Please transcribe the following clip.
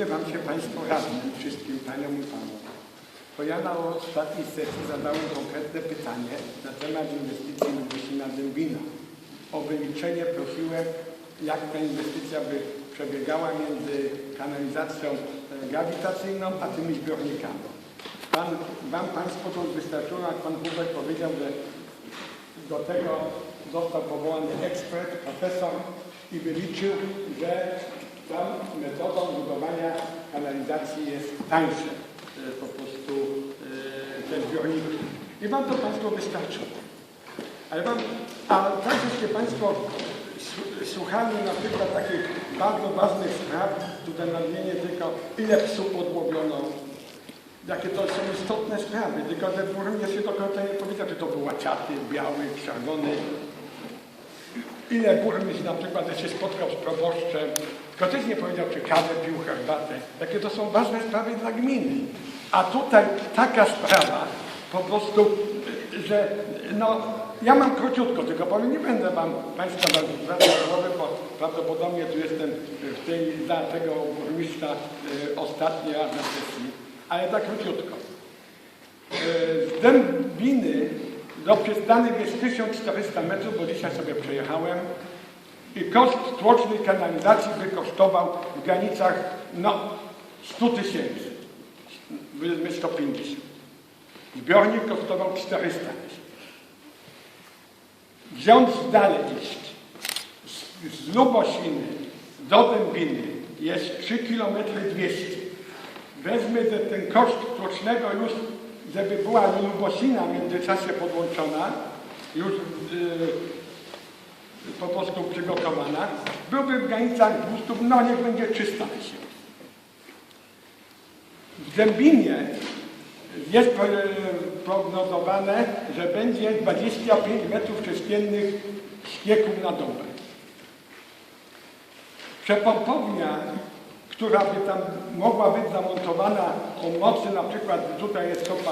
dziwię Wam się Państwo radni, wszystkim Paniom i Panom. Bo ja na ostatniej sesji zadałem konkretne pytanie na temat inwestycji Lubusina Dębina. O wyliczenie prosiłem, jak ta inwestycja by przebiegała między kanalizacją e, grawitacyjną a tymi zbiornikami. Pan, wam Państwo to wystarczyło, jak Pan Hubert powiedział, że do tego został powołany ekspert, profesor i wyliczył, że tą metodą budowania kanalizacji jest tańsze e, po prostu e, te zbiorniki. I Wam to Państwo wystarczyło. Ale Wam, a tak żeście Państwo słuchali na przykład takich bardzo ważnych spraw, tutaj nadmienię tylko ile psów podłowiono, jakie to są istotne sprawy, tylko że burmistrz się do końca nie powiedział, czy to był łaciaty, biały, czerwony. Ile burmistrz na przykład że się spotkał z proboszczem, tylko też nie powiedział, czy kawę pił, herbatę. Jakie to są ważne sprawy dla gminy. A tutaj taka sprawa po prostu, że no, ja mam króciutko, tylko powiem, nie będę wam Państwa zwracał bo prawdopodobnie tu jestem w tej, dla tego burmistrza y, ostatni raz na sesji, ale tak króciutko. Y, Z Dębiny do przystanych jest 1400 metrów, bo dzisiaj sobie przejechałem i koszt tłocznej kanalizacji by kosztował w granicach no 100 tysięcy, powiedzmy 150. Zbiornik kosztował 400 tysięcy. Wziąć dalej iść, z, z Lubosiny do Dębiny jest 3 km 200. Wezmę ten koszt tłocznego już, żeby była Lubosina w międzyczasie podłączona, już yy, po prostu przygotowana, byłby w granicach 200, no niech będzie 300 tysięcy. W Dębinie jest pro- prognozowane, że będzie 25 metrów sześciennych ścieków na dobę. Przepompownia, która by tam mogła być zamontowana o mocy, na przykład tutaj jest kompa